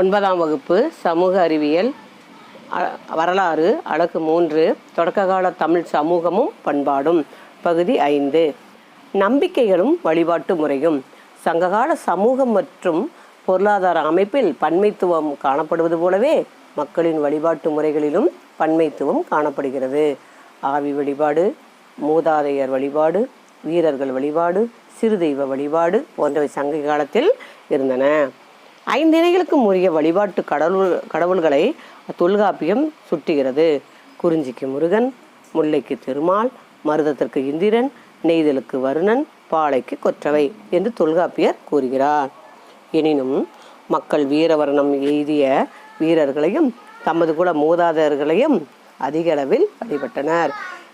ஒன்பதாம் வகுப்பு சமூக அறிவியல் வரலாறு அழகு மூன்று தொடக்ககால தமிழ் சமூகமும் பண்பாடும். பகுதி ஐந்து. நம்பிக்கைகளும் வழிபாட்டு முறையும். சங்ககால சமூகம் மற்றும் பொருளாதார அமைப்பில் பன்மைத்துவம் காணப்படுவது போலவே மக்களின் வழிபாட்டு முறைகளிலும் பன்மைத்துவம் காணப்படுகிறது. ஆவி வழிபாடு மூதாதையர் வழிபாடு வீரர்கள் வழிபாடு சிறுதெய்வ வழிபாடு போன்றவை சங்க காலத்தில் இருந்தன. ஐந்திணைகளுக்கும் உரிய வழிபாட்டு கடவுள் கடவுள்களை தொல்காப்பியம் சுட்டுகிறது. குறிஞ்சிக்கு முருகன் முல்லைக்கு திருமால் மருதத்திற்கு இந்திரன் நெய்தலுக்கு வருணன் பாலைக்கு கொற்றவை என்று தொல்காப்பியர் கூறுகிறார். எனினும் மக்கள் வீரவர்ணம் எய்திய வீரர்களையும் தமது குல மூதாதையர்களையும் அதிக அளவில் வழிபட்டனர்.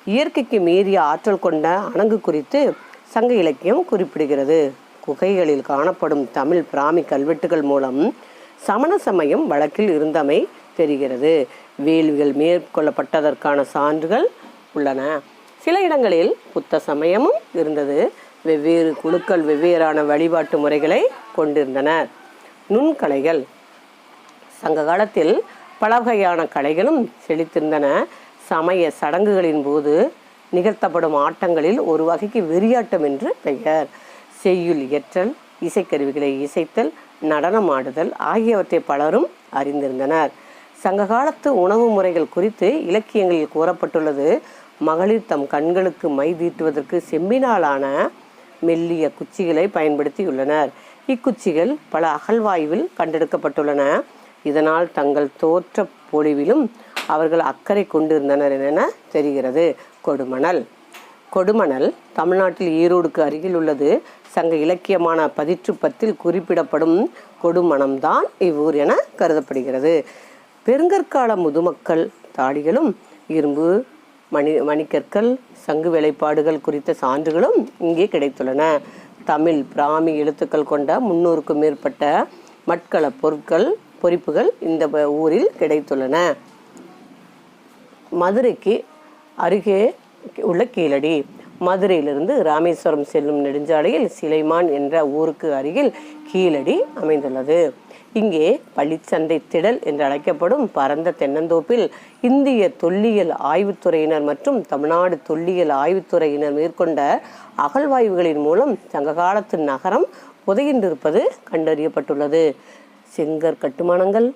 இயற்கைக்கு மீறிய ஆற்றல் கொண்ட அணங்கு குறித்து சங்க இலக்கியம் குறிப்பிடுகிறது. குகைகளில் காணப்படும் தமிழ் பிராமி கல்வெட்டுகள் மூலம் சமண சமயம் வழக்கில் இருந்தமை தெரிகிறது. வேள்விகள் மேற்கொள்ளப்பட்டதற்கான சான்றுகள் உள்ளன. சில இடங்களில் புத்த சமயமும் இருந்தது. வெவ்வேறு குழுக்கள் வெவ்வேறான வழிபாட்டு முறைகளை கொண்டிருந்தனர். நுண்கலைகள். சங்க காலத்தில் பல வகையான கலைகளும் செழித்திருந்தன. சமய சடங்குகளின் போது நிகழ்த்தப்படும் ஆட்டங்களில் ஒரு வகைக்கு வெறியாட்டம் என்று பெயர். செய்யுள் இயற்றல் இசைக்கருவிகளை இசைத்தல் நடனமாடுதல் ஆகியவற்றை பலரும் அறிந்திருந்தனர். சங்ககாலத்து உணவு முறைகள் குறித்து இலக்கியங்களில் கூறப்பட்டுள்ளது. மகளிர் தம் கண்களுக்கு மை தீட்டுவதற்கு செம்பினாலான மெல்லிய குச்சிகளை பயன்படுத்தியுள்ளனர். இக்குச்சிகள் பல அகழ்வாய்வில் கண்டெடுக்கப்பட்டுள்ளன. இதனால் தங்கள் தோற்ற பொழிவிலும் அவர்கள் அக்கறை கொண்டிருந்தனர் என தெரிகிறது. கொடுமணல். கொடுமணல் தமிழ்நாட்டில் ஈரோடுக்கு அருகில் உள்ளது. சங்க இலக்கியமான பதிற்றுப்பத்தில் குறிப்பிடப்படும் கொடுமணம்தான் இவ்வூர் என கருதப்படுகிறது. பெருங்கற்கால முதுமக்கள் தாடிகளும் இரும்பு மணி மணிக்கற்கள் சங்கு வேலைப்பாடுகள் குறித்த சான்றுகளும் இங்கே கிடைத்துள்ளன. தமிழ் பிராமி எழுத்துக்கள் கொண்ட முன்னூறுக்கும் மேற்பட்ட மட்கள பொருட்கள் பொறிப்புகள் இந்த ஊரில் கிடைத்துள்ளன. மதுரைக்கு அருகே உள்ள கீழடி. மதுரையிலிருந்து ராமேஸ்வரம் செல்லும் நெடுஞ்சாலையில் சிலைமான் என்ற ஊருக்கு அருகில் கீழடி அமைந்துள்ளது. இங்கே பள்ளிச்சந்தை திடல் என்று அழைக்கப்படும் பரந்த தென்னந்தோப்பில் இந்திய தொல்லியல் ஆய்வுத்துறையினர் மற்றும் தமிழ்நாடு தொல்லியல் ஆய்வுத்துறையினர் மேற்கொண்ட அகழ்வாய்வுகளின் மூலம் சங்ககாலத்து நகரம் புதையின்றிருப்பது கண்டறியப்பட்டுள்ளது. செங்கற் கட்டுமானங்கள்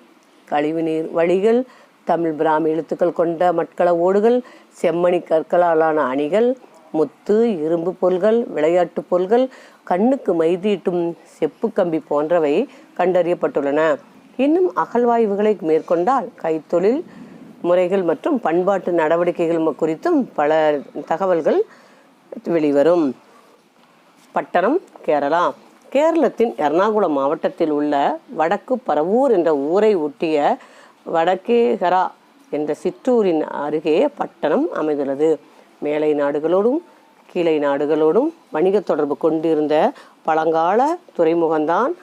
கழிவுநீர் வழிகள் தமிழ் பிராமி எழுத்துக்கள் கொண்ட மட்கள ஓடுகள் செம்மணி கற்களாலான அணிகள் முத்து இரும்பு பொருள்கள் விளையாட்டு பொருள்கள் கண்ணுக்கு மைதீட்டும் செப்பு கம்பி போன்றவை கண்டறியப்பட்டுள்ளன. இன்னும் அகழ்வாய்வுகளை மேற்கொண்டால் கைத்தொழில் முறைகள் மற்றும் பண்பாட்டு நடவடிக்கைகள் குறித்தும் பல தகவல்கள் வெளிவரும். பட்டணம் கேரளா. கேரளத்தின் எர்ணாகுளம் மாவட்டத்தில் உள்ள வடக்கு பரவூர் என்ற ஊரை ஒட்டிய வடக்கேகரா என்ற சிற்றூரின் அருகே பட்டணம் அமைந்துள்ளது. மேலை நாடுகளோடும் கீழை நாடுகளோடும் வணிக தொடர்பு கொண்டிருந்த பழங்கால துறைமுகம்தான்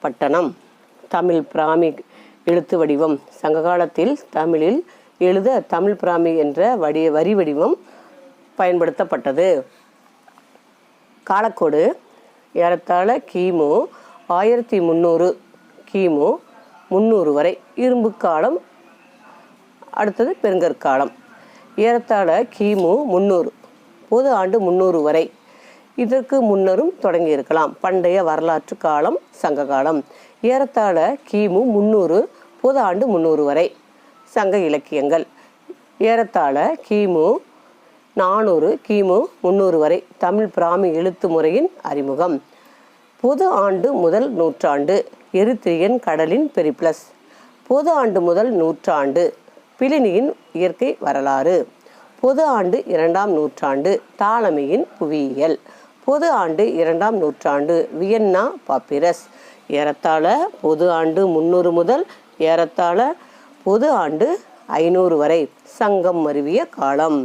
பட்டணம். தமிழ் பிராமி எழுத்து வடிவம். சங்ககாலத்தில் தமிழில் எழுத தமிழ் பிராமி என்ற வடி வரி வடிவம் பயன்படுத்தப்பட்டது. காலக்கோடு ஏறத்தாழ கிமு ஆயிரத்தி முந்நூறு கிமு முந்நூறு வரை. இரும்பு காலம் அடுத்தது பெருங்கற்காலம் ஏறத்தாழ கிமு முந்நூறு பொது ஆண்டு முந்நூறு வரை. இதற்கு முன்னரும் தொடங்கியிருக்கலாம். பண்டைய வரலாற்று காலம் சங்க காலம். ஏறத்தாழ கிமு முந்நூறு பொது ஆண்டு முந்நூறு வரை. சங்க இலக்கியங்கள். ஏறத்தாழ கிமு நானூறு கிமு முந்நூறு வரை. தமிழ் பிராமி எழுத்து முறையின் அறிமுகம். பொது ஆண்டு முதல் நூற்றாண்டு எரித்திரியன் கடலின் பெரிப்ளஸ். பொது ஆண்டு முதல் நூற்றாண்டு பிலினியின் இயற்கை வரலாறு. பொது ஆண்டு இரண்டாம் நூற்றாண்டு தாலமியின் புவியியல். பொது ஆண்டு இரண்டாம் நூற்றாண்டு வியன்னா பாப்பிரஸ். ஏறத்தாழ பொது ஆண்டு முந்நூறு முதல் ஏறத்தாழ பொது ஆண்டு ஐநூறு வரை சங்கம் மருவிய காலம்.